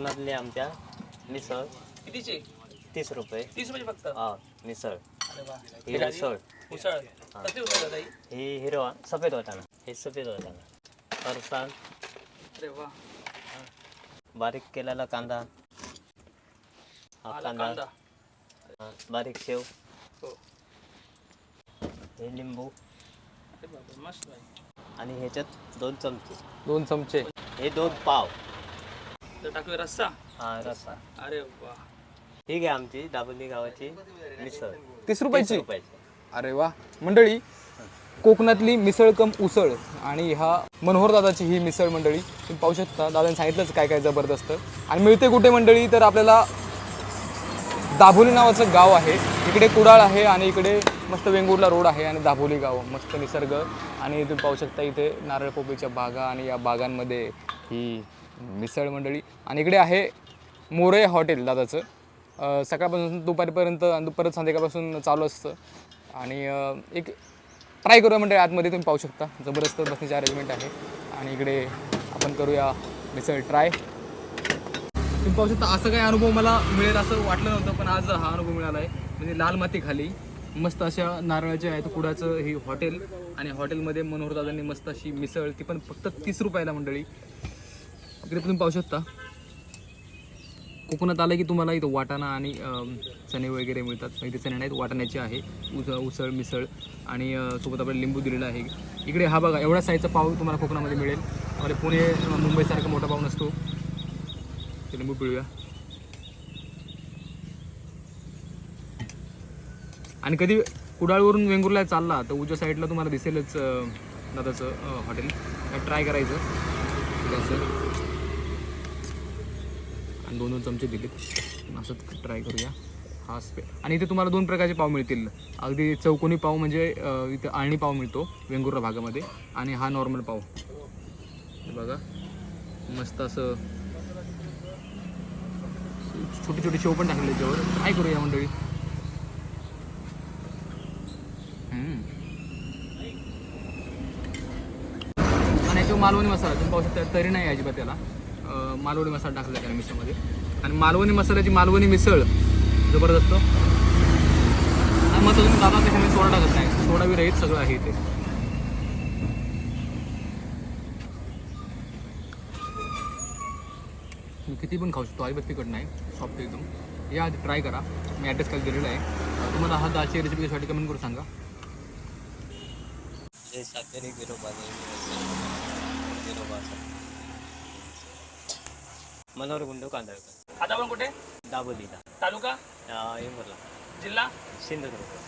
कोकणातले आमच्या मिसळ. कितीचे? तीस रुपये. तीस रुपये फक्त? हा मिसळ. अरे वा. ही मिसळ. उसळ. कसली उसळ दादा ही ही हिरवा सफेद वाटाणा. हे सफेद वाटाणा. फरसाण अरे वा. बारीक केलेला कांदा. हा आला कांदा. कांदा. हा, बारीक शेव. हो. हे लिंबू. अरे बापरे मस्त आहे. आणि ह्याच्यात दोन चमचे. दोन चमचे. हे दोन पाव. तर टाकूया रस्सा? हा रस्सा. अरे वा. ठीक आहे आमची दाबोली गावाची मिसळ. तीस रुपयाची? रुपयाची. अरे वा. मंडळी कोकणातली मिसळ कम उसळ आणि हा मनोहर दादाची ही मिसळ मंडळी तुम्ही पाहू शकता दादाने सांगितलंच काय काय जबरदस्त. आणि मिळते कुठे मंडळी? तर आपल्याला दाभोली नावाचं गाव आहे. इकडे कुडाळ आहे आणि इकडे मस्त वेंगुर्ला रोड आहे आणि दाभोली गाव. मस्त निसर्ग. आणि तुम्ही पाहू शकता इथे नारळ पोपईच्या बागा आणि या बागांमध्ये ही मिसळ मंडळी. आणि इकडे आहे मोरे हॉटेल दादाचं. सकाळपासून दुपारपर्यंत आणि परत संध्याकाळपासून चालू असतं. आणि एक ट्राय करूया म्हणजे आतमध्ये तुम्ही पाहू शकता. जबरदस्त बसण्याची अरेंजमेंट आहे. आणि इकडे आपण करूया मिसळ ट्राय तुम्ही पाहू शकता असं काही अनुभव मला मिळेल असं वाटलं नव्हतं पण आज हा अनुभव मिळाला आहे म्हणजे लाल माती खाली मस्त अशा नारळाचे आहेत कुडाचं हे हॉटेल. आणि हॉटेलमध्ये मनोहर दादांनी मस्त अशी मिसळ ती पण फक्त तीस रुपयाला मंडळी. इकडे तुम्ही पाहू शकता. कोकणात आलं की तुम्हाला इथं वाटाणा आणि चणे वगैरे मिळतात. इथे चणे नाहीत वाटाण्याचे आहे. उस उसळ मिसळ आणि सोबत आपल्याला लिंबू दिलेला आहे. इकडे हा बघा एवढा साईजचा पाव तुम्हाला कोकणामध्ये मिळेल. आम्हाला पुणे मुंबईसारखा मोठा पाव नसतो. ते लिंबू पिळूया. आणि कधी कुडाळवरून वेंगुर्ला चालला तर उजव्या साईडला तुम्हाला दिसेलच दादाचं हॉटेल ट्राय करायचं. असं. आणि दोन दोन चमचे दिलेत असंच ट्राय करूया. हा स्पे आणि इथे तुम्हाला दोन प्रकारचे पाव मिळतील. अगदी चौकोनी पाव म्हणजे इथे आळणी पाव मिळतो वेंगुर्ला भागामध्ये. आणि हा नॉर्मल पाव. हे बघा. मस्त असं. छोटी छोटी शेव पण टाकले त्याच्यावर काय करूया मंडळी हम्म. आणि तो मालवणी मसाला तुम्ही पाहू शकता तरी नाही अजिबात त्याला. मालवणी मसाला टाकला त्या मिसळमध्ये आणि मालवणी मसाल्याची मालवणी मिसळ जबरदस्त. आणि मग तुम्ही दादा त्याच्यामध्ये सोडा टाकत नाही. सोडा बी रहित सगळं आहे इथे. किती पण खाऊ शकतो अजिबात तिकट नाही. सॉफ्ट एकदम. या आधी ट्राय करा. मी ॲड्रेस काल दिलेला आहे. तुम्हाला हा दाची रेसिपीसाठी कमेंट करून सांगा. विरोबा विरोबा मनोहर गुंडू कांदळकर. आता आपण कुठे? दाबोलीला. तालुका? अं, जिल्हा? सिंधुदुर्ग.